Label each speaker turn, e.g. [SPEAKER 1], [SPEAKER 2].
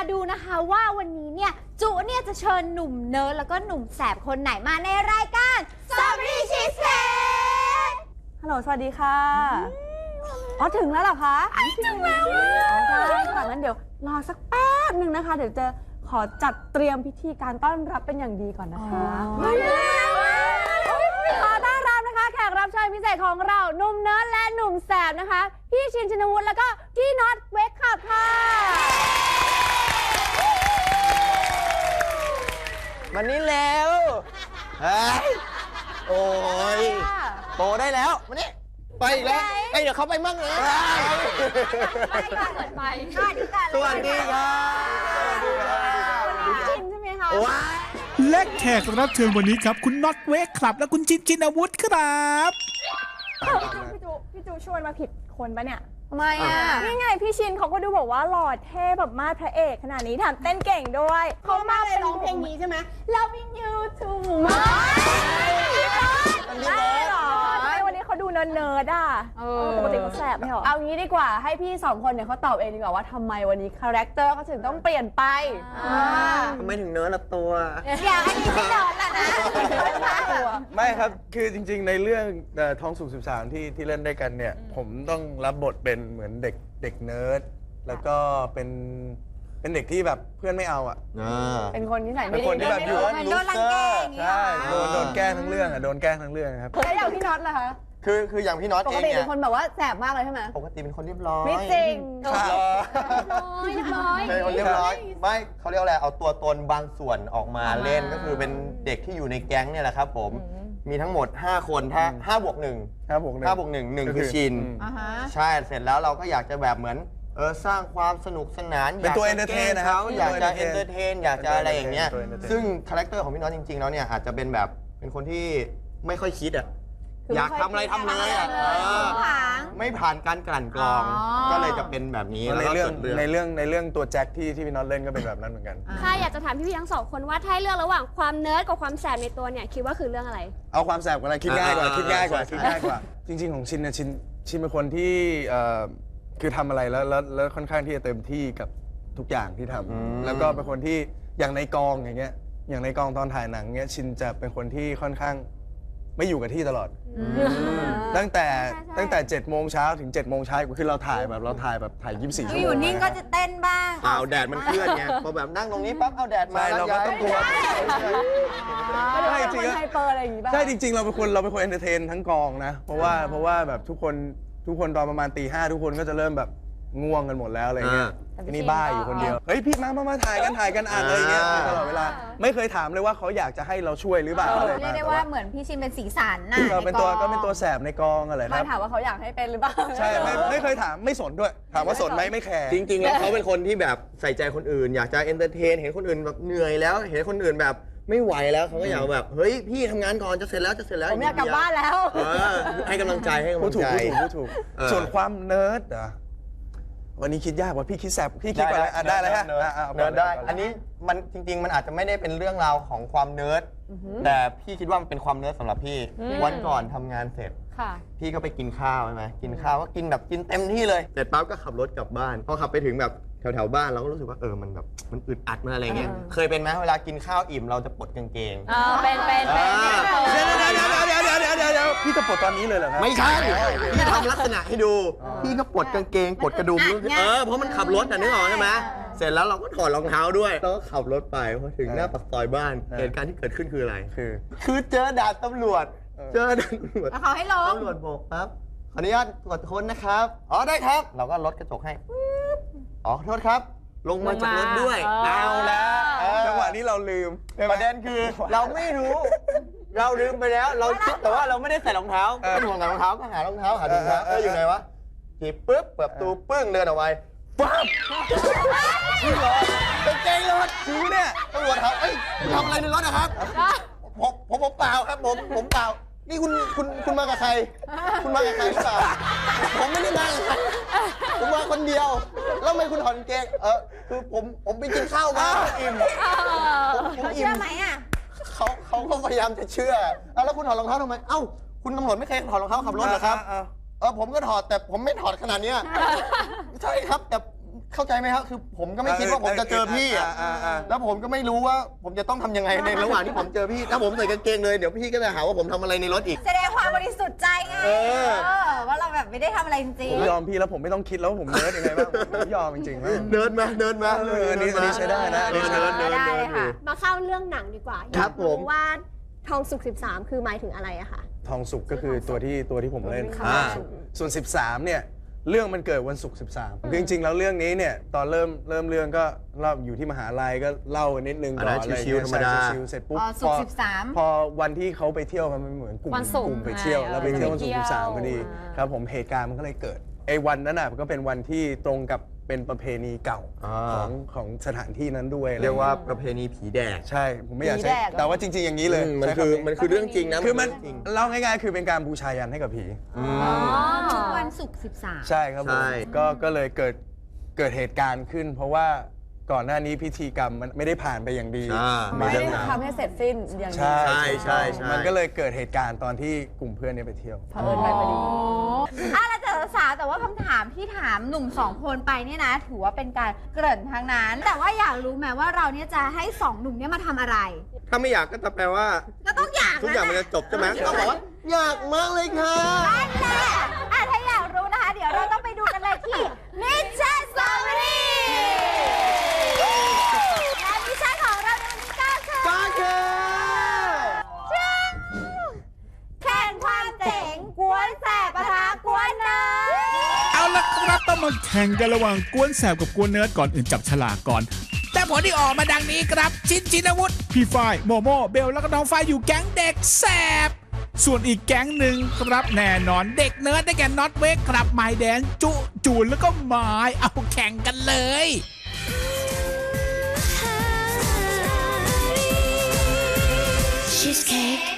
[SPEAKER 1] นะคะว่าวันนี้เนี่ย จุเนี่ยจะเชิญหนุ่มเนิร์ดแล้วก็หนุ่มแสบคนไหนมาในรายการสตรอเบอรี่ชีสเค้ก
[SPEAKER 2] ฮัลโหล สวัสดีค่ะ อ๋อ ถึงแล้วเหรอคะ
[SPEAKER 1] ถึงแล้วอะ
[SPEAKER 2] อ๋อได้ค่ะงั้นเดี๋ยวรอสักแป๊บหนึ่งนะคะ เดี๋ยวจะขอจัดเตรียมพิธีการต้อนรับเป็นอย่างดีก่อนนะคะ
[SPEAKER 1] มาแล้วอะ
[SPEAKER 2] ขอต้อนรับนะคะ แขกรับเชิญพิเศษของเราหนุ่มเนิร์ดและหนุ่มแสบนะคะ พี่ชินชินวุฒิแล้วก็พี่น็อตเวกขับค่ะ
[SPEAKER 3] มันนี่แล้วเฮ้ยโอ้ยโตได้แล้วมานี่ไปอีกแล้วไอ้ยเดี๋ยวเขาไปมั่งเลย
[SPEAKER 1] ไปก่อนเปิดไฟสวัสดีค่ะ
[SPEAKER 3] สวัสดีครับ
[SPEAKER 2] พี่ชินใช่ไหมคะ
[SPEAKER 3] ว้าย
[SPEAKER 4] และแขกรับเชิญวันนี้ครับ คุณน็อตเวกคลับและคุณจินจินอาวุธครับ
[SPEAKER 2] พี่จูพี่จูชวนมาผิดคนปะเนี่ย
[SPEAKER 1] ทำไมอะ
[SPEAKER 2] นี่ไงพี่ชินเขาก็ดูบอกว่าหล่อเท่แบบมาดพระเอกขนาดนี้แถมเต้นเก่งด้วยเขามาเลยร้องเพลงนี้ใช่ไหม
[SPEAKER 1] Loving you too
[SPEAKER 2] ไม่
[SPEAKER 1] much
[SPEAKER 2] ได้หรอไม่วันนี้ เขาดูเนิร์ดๆอะ
[SPEAKER 1] เอ
[SPEAKER 2] เอ
[SPEAKER 1] อ
[SPEAKER 2] อ ปกติเขาแสบไม่หรอเอางี้ดีกว่าให้พี่สองคนเนี่ยเขาตอบเองดีกว่าว่าทำไมวันนี้คาแรคเตอร์เขาถึงต้องเปลี่ยนไป
[SPEAKER 3] ทำไมถึงเนื้อละตัว
[SPEAKER 1] อยากให้ดีไม่นอนละนะ
[SPEAKER 5] ไม่ครับ คือจริงๆ ในเรื่องเอ่อทองสุก13 ที่ที่เล่นด้วยกันเนี่ย ผมต้องรับบทเป็นเหมือนเด็กเด็กเนิร์ด แล้วก็เป็นเป็นเด็กที่แบบเพื่อนไม่เอาอะ
[SPEAKER 2] เป็นคนนิสัย
[SPEAKER 5] เป็
[SPEAKER 2] ไม่
[SPEAKER 5] น
[SPEAKER 2] ดี
[SPEAKER 5] คนที่แบบอยู่
[SPEAKER 1] เหมือนโดนรังแกอย่างเงี้ย
[SPEAKER 5] ใช่
[SPEAKER 1] เหร
[SPEAKER 5] โด
[SPEAKER 1] อน
[SPEAKER 5] โดนแกล้งทั้งเรื่องอะ โดนแกล้งทั้งเรื่องครับ
[SPEAKER 2] แล้วอย่างพี่น็อตล่ะคะ
[SPEAKER 3] คือคืออย่างพี่น็อต
[SPEAKER 2] ป
[SPEAKER 3] เอกง
[SPEAKER 2] ติ
[SPEAKER 3] เนี่
[SPEAKER 2] เป็
[SPEAKER 3] ย
[SPEAKER 2] นคนแบบว่าแสบมากเลยใช่ไหม
[SPEAKER 3] ปกติเป็นคนเรียบร้อย
[SPEAKER 2] ไม่จริง
[SPEAKER 3] ครับ
[SPEAKER 1] เรียบร้อย
[SPEAKER 3] เป็นคนเรียบร้อย ไม่เขาเรียกว่าอะไรเอาตัวตนบางส่วนออกมาเล่นก็คือเป็นเด็กที่อยู่ในแก๊งเนี่ยแหละครับ ผมมีทั้งหมด 5 คนถ้าห้าบวกหนึ่ง
[SPEAKER 5] ครับผมหนึ่ง
[SPEAKER 3] ห้าบวกหนึ่งหนึ่ง
[SPEAKER 5] ก็
[SPEAKER 3] คือชิน
[SPEAKER 5] ม
[SPEAKER 1] อ่าฮะ
[SPEAKER 3] ใช่เสร็จแล้วเราก็อยากจะแบบเหมือนเออสร้างความสนุกสนาน
[SPEAKER 5] เป็นตัว
[SPEAKER 3] ยากจะ
[SPEAKER 5] entertain
[SPEAKER 3] แกล้ง
[SPEAKER 5] นะครับ
[SPEAKER 3] เขาอยากจะ
[SPEAKER 5] เป็นตัว
[SPEAKER 3] เอนเตอร์เทนอยากจะอะไรอย่างเงี้ย
[SPEAKER 5] ตัว entertain
[SPEAKER 3] ซึ่งคาแรคเตอร์ของพี่น้องจริงๆแล้วเนี่ยอาจจะเป็นแบบเป็นคนที่ไม่ค่อยคิดอะ
[SPEAKER 2] คื อ
[SPEAKER 3] อยาก
[SPEAKER 2] ไม่ค่อย
[SPEAKER 3] ทำอะไรทำเลยอะ
[SPEAKER 1] ทำอะไรเลย
[SPEAKER 3] เออ
[SPEAKER 1] ผาง
[SPEAKER 3] ไม่ผ่านการกลั่นกรอง
[SPEAKER 1] อ๋อ
[SPEAKER 3] ก็เลยจะเป็นแบบนี้
[SPEAKER 5] ใน
[SPEAKER 3] แล้วก็
[SPEAKER 5] เรื่อง
[SPEAKER 3] กิด
[SPEAKER 5] ในเรื่องในเรื่องตัวแจ็คที่ที่พี่น็อตเล่นก็เป็นแบบนั้นเหมือนกัน
[SPEAKER 6] ค่ะอยากจะถามพี่ๆทั้งสองคนว่าถ้าให้เลือกระหว่างความเนิร์ดกับความแสบในตัวเนี่ย คิดว่าคือเรื่องอะไร
[SPEAKER 5] เอาความแสบกว่าอะไรคิดง่ายกว่า
[SPEAKER 3] อ่า
[SPEAKER 5] คิดง่ายกว่า
[SPEAKER 3] ใช่
[SPEAKER 5] คิดง่ายกว่า จริง ๆ ของชินเนี่ยชินชินเป็นคนที่เอ่อคือทำอะไรแล้วแล้วแล้วค่อนข้างที่จะเต็มที่กับทุกอย่างที่ทำ
[SPEAKER 3] อืม
[SPEAKER 5] แล้วก็เป็นคนที่อย่างในกองอย่างเงี้ยอย่างในกองตอนถ่ายหนังเงี้ยชินจะเป็นคนที่ค่อนข้าง ไม่อยู่กับที่ตลอด ตั้งแต่
[SPEAKER 6] ใช่ใช่
[SPEAKER 5] ตั้งแต่7จ็ดโมงเช้าถึง7จ็ดโมงเช้าคือเราถ่ายแบบเราถ่ายแบบถ่าย24ชั่วโมง
[SPEAKER 1] อยู่นิ่งก็จะเต้นบ้าง
[SPEAKER 3] อ้าวแดดมันเคลื่อนไงพอแบบนั่งตรงนี้ปั๊บเอาแดดมา
[SPEAKER 5] ใช่เราก็ต้องกลัว
[SPEAKER 2] ไม่
[SPEAKER 5] ใช่
[SPEAKER 2] ได้
[SPEAKER 5] จริง
[SPEAKER 2] เป็นคน
[SPEAKER 5] ๆ
[SPEAKER 2] ไฮเปอร์อะไรอย่างงี้ป่ะ
[SPEAKER 5] ใช่จริง ๆ เราเป็นคนเราเป็นคนเอนเตอร์เทนทั้งกองนะ เพราะว่าเพราะว่าแบบทุกคนทุกคนตอนประมาณตีห้าทุกคนก็จะเริ่มแบบ ง่วงกันหมดแล้วอะไรเงี้ย
[SPEAKER 2] อ่า
[SPEAKER 5] ทีนี่บ้าอยู่คนเดียว เฮ้ยพี่มามามาถ่ายกันถ่ายกันอ่านอะไรเงี้ย
[SPEAKER 3] อ่า
[SPEAKER 5] ตลอดเวลา ไม่เคยถามเลยว่าเขาอยากจะให้เราช่วยหรือเปล่าอะไร
[SPEAKER 1] เรียกได้ว่าเหมือนพี่ชินเป็นสีสันน่ะ
[SPEAKER 5] เราเป็นตัว
[SPEAKER 1] ใกอง
[SPEAKER 5] ก็เป็นตัวแสบในกองอะไรค
[SPEAKER 2] มา
[SPEAKER 5] รับ
[SPEAKER 2] ถามว่าเขาอยากให้เป็นหรือเปล่า
[SPEAKER 5] ใช่ไม่ไม่เคยถามไม่สนด้วย ถามว่าสนไหมไม่แคร์
[SPEAKER 3] จริงๆ แล้วเขาเป็นคนที่แบบใส่ใจคนอื่น อยากจะเอนเตอร์เทน เห็นคนอื่นแบบเหนื่อยแล้ว เห็นคนอื่นแบบไม่ไหวแล้วเขาก็อยากแบบ เฮ้ย พี่ทำงานก่อนจะเสร็จแล้วจะเสร็จแล้ว
[SPEAKER 2] ผมอยากกลับบ้านแล้ว
[SPEAKER 3] เออให้กำลังใจให้กำ
[SPEAKER 5] พู
[SPEAKER 3] ลั
[SPEAKER 5] ด
[SPEAKER 3] ง
[SPEAKER 5] ถูก
[SPEAKER 3] ใจ
[SPEAKER 5] พูดถูกพูดถูก
[SPEAKER 3] เออ
[SPEAKER 5] ส่วนความเนิร์ดอะ วันนี้คิดยากว่าพี่คิดแสบพี่คิดก่อนเลยได้เลยฮะอะอ
[SPEAKER 3] เนิร์ดได้ อันนี้มันจริง ๆ มันอาจจะไม่ได้เป็นเรื่องราวของความเนิร์ด แต่พี่คิดว่ามันเป็นความเนิร์ดสำหรับพี่วันก่อนทำงานเสร็จพี่ก็ไปกินข้าวใช่ไหมกินข้าวก็กินแบบกินเต็มที่เลย เสร็จปั๊บก็ขับรถกลับบ้าน พอขับไปถึงแบบแถวๆบ้านเราก็รู้สึกว่าเออ มันแบบ มันอึดอัดมาอะไรเงี้ย
[SPEAKER 2] เค
[SPEAKER 3] ยเป็นไหมเวลากินข้าวอิ่มเราจะปลดกางเกง
[SPEAKER 2] เออเป็นเป็นเป็น
[SPEAKER 5] เดี๋ยวเดี๋ยวเดี๋ยวเดี๋ยวเดี๋ยวเดี๋ยว พี่จะปลดตอนนี้เลยเหรอครับ
[SPEAKER 3] ไม่ใช่พี่ทำลักษณะให้ดู พี่ก็ปลดกางเกงปลดกระดุม
[SPEAKER 1] อะ
[SPEAKER 3] เออเพราะมันขับรถอะนึกออกใช่ไหมเสร็จแล้วเราก็ถอดรองเท้าด้วยแล้วก็ขับรถไปพอถึงหน้าปากซอยบ้านเหตุการณ์ที่เกิดขึ้นคืออะไร
[SPEAKER 5] คือ
[SPEAKER 3] คือเจอด่านตำรวจ เจอด่านตำรวจ
[SPEAKER 1] แล้วเขาให้ลง
[SPEAKER 3] ตำรวจบอกครับขออนุญาตตรวจค้นนะครับอ๋อได้ครับ เราก็ลดกระจกให้ปึ๊บอ๋อขอโทษครับลงมาจากรถด้วยเอาแล้วเออ
[SPEAKER 5] จังหวะนี้เราลืมใช่ไหม
[SPEAKER 3] ประเด็นคือเราไม่รู้ เราลืมไปแล้ว เราคิดแต่ว่าเราไม่ได้ใส่รองเท้า
[SPEAKER 5] เออ
[SPEAKER 3] เป็นห่วงใส่รองเท้าก็หารองเท้าหารองเท้า
[SPEAKER 5] เอ
[SPEAKER 3] เอ
[SPEAKER 5] อ
[SPEAKER 3] ออยู่ไหนวะหยิบปุ๊บเปิดประตูปึ้งเดินออกไปปั๊บจริงเหรอกางเกงรถ
[SPEAKER 5] จริงเนี่ย
[SPEAKER 3] ตำรวจถามเอ้ยคุณทำอะไรในรถนะครับผมผมผมเปล่าครับผมผมเปล่า นี่คุณคุณคุณมากับใคร คุณมากับใครหรือเปล่า ผมไม่ได้มากับใครผมมาคนเดียว แล้วทำไมคุณถอดกางเกง เออคือผมผมไปกินข้าวมาอิ่มผมผม
[SPEAKER 1] เขา
[SPEAKER 3] อิ่
[SPEAKER 1] เชื่
[SPEAKER 3] ม
[SPEAKER 1] อไหมอะ
[SPEAKER 3] เขาเขาก็พยายามจะเชื่อเอาแล้วคุณถอดรองเท้าทำไม เอ้า คุณตำรวจไม่เคยถอดรองเท้าขับรถเหรอครับ
[SPEAKER 5] อ่า
[SPEAKER 3] เออผมก็ถอดแต่ผมไม่ถอดขนาดเนี้ยใช่ครับแต่เข้าใจไหมครับคือผมก็ไม่คิดว่าผมจะเจอพี่อะ
[SPEAKER 5] อ่าอ่า
[SPEAKER 3] แล้วผมก็ไม่รู้ว่าผมจะต้องทำยังไงในระหว่างที่ผมเจอพี่ถ้าผมใส่กางเกงเลยเดี๋ยวพี่ก็จะหาว่าผมทำอะไรในรถอีก
[SPEAKER 1] แสดงความบริสุทธิ์ใจไง
[SPEAKER 3] เออ
[SPEAKER 1] เออว่าเราแบบไม่ได้ทำอะไรจริง
[SPEAKER 5] ผมยอมพี่แล้วผมไม่ต้องคิดแล้ววาผมเนิร์ดยังไงบ้างผมยอมจริงๆมั้ง
[SPEAKER 3] เดินมาเดินมา
[SPEAKER 5] เอออันนี้อันนี้ใช้ได้นะอันนี้ใช้ได้
[SPEAKER 3] เดิน
[SPEAKER 1] ได้
[SPEAKER 3] เดิน
[SPEAKER 1] เลยค่ะ
[SPEAKER 6] มาเข้าเรื่องหนังดีกว่า
[SPEAKER 3] ครับ
[SPEAKER 6] อยาก
[SPEAKER 3] ผม
[SPEAKER 6] ว่าทองสุก 13 คือหมายถึงอะไรอะคะ
[SPEAKER 5] ทองสุกก็คือตัวที่ตัวที่ผมเล่น
[SPEAKER 6] อ่า
[SPEAKER 5] ส่วน 13 เนี่ย เรื่องมันเกิดวันศุกร์13คือจริงๆ แล้วเรื่องนี้เนี่ย ตอนเริ่มเริ่มเรื่องก็เล่าอยู่ที่มหาลัยก็เล่ากันนิดนึง
[SPEAKER 3] อัน
[SPEAKER 5] ก่
[SPEAKER 3] นั้
[SPEAKER 5] อนนอะไร
[SPEAKER 3] ชิวๆธรรมดา
[SPEAKER 5] ใช่ชิวๆเสร็จปุ๊บ
[SPEAKER 1] อ๋อศุกร์
[SPEAKER 5] พ
[SPEAKER 1] สิบสาม
[SPEAKER 5] พอวันที่เขาไปเที่ยวกันมันเหมือนกลุ่ม
[SPEAKER 2] วันศุกร์
[SPEAKER 5] กลุ่มไปเที่ยว
[SPEAKER 2] ไง
[SPEAKER 5] แล้วไปเที่ยววันศุกร์
[SPEAKER 2] ไปเที่ยว
[SPEAKER 5] 13พอดีครับผมเหตุการณ์มันก็เลยเกิดไอ้วันนั้นน่ะก็เป็นวันที่ตรงกับ เป็นประเพณีเก่า
[SPEAKER 3] อ่า
[SPEAKER 5] ของของสถานที่นั้นด้วยอะไร
[SPEAKER 3] เรียกว่าประเพณีผีแดก
[SPEAKER 5] ใช่ผมไม่อยาก
[SPEAKER 2] ผี
[SPEAKER 5] ใช้
[SPEAKER 2] แดกเหรอ
[SPEAKER 5] แต่ว่าจริง ๆ อย่างนี้เลย
[SPEAKER 3] อืมมัน
[SPEAKER 5] ใช้
[SPEAKER 3] คือ
[SPEAKER 5] คำนี้
[SPEAKER 3] มันคือเรื่องจริงนะ
[SPEAKER 5] คือมัน
[SPEAKER 3] เรื่องจริง
[SPEAKER 5] เล่าง่ายๆ คือเป็นการบูชายันให้กับผี
[SPEAKER 1] ทุกวันศุกร์สิบสาม
[SPEAKER 5] ใช่ครับผม
[SPEAKER 3] ใช่
[SPEAKER 5] ก็ก็เลยเกิดเกิดเหตุการณ์ขึ้น เพราะว่า ก่อนหน้านี้พิธีกรรมมันไม่ได้ผ่านไปอย่างดี
[SPEAKER 3] ใช่
[SPEAKER 2] ไม่
[SPEAKER 3] เรื่
[SPEAKER 2] ได้
[SPEAKER 3] องราว
[SPEAKER 2] ทำให้เสร็จสิ้นอย่างนี้
[SPEAKER 5] ใช่
[SPEAKER 3] ใช่ใช่ใช่
[SPEAKER 5] มันก็เลยเกิดเหตุการณ์ตอนที่กลุ่มเพื่อนเนี่ยไปเที่ยว
[SPEAKER 2] เผอิญไปพอดี
[SPEAKER 1] อะแล้วแต่สาวๆแต่ว่าคำถามที่ถามหนุ่มสองคนไปเนี่ยนะ ถือว่าเป็นการเกริ่นทางนั้น แต่ว่าอยากรู้ไหมว่าเราเนี่ยจะให้สองหนุ่มเนี่ยมาทำอะไร
[SPEAKER 3] ถ้าไม่อยากก็จะแปลว่า
[SPEAKER 1] ก็ต้องอยาก
[SPEAKER 3] ทุกอย่างมันจะจบใช่ไหมต้องบอกว่า อยากมากเลยค่ะ
[SPEAKER 1] นั่นแหละ ละค
[SPEAKER 4] รับต้องมาแข่งกันระหว่างกวนแสบกับกวนเนื้อก่อนอื่นจับฉลากก่อน แต่ผลที่ออกมาดังนี้ครับ ชินชินวุฒิพี่ฝ้ายโมโมเบลแล้วก็น้องฝ้ายอยู่แก๊งเด็กแสบส่วนอีกแก๊งหนึ่งครับแน่นอนเด็กเนิร์ดได้แก่น็อตเวกครับไม้แดนจุจูนแล้วก็ไม้เอาแข่งกันเลยชีสเค้ก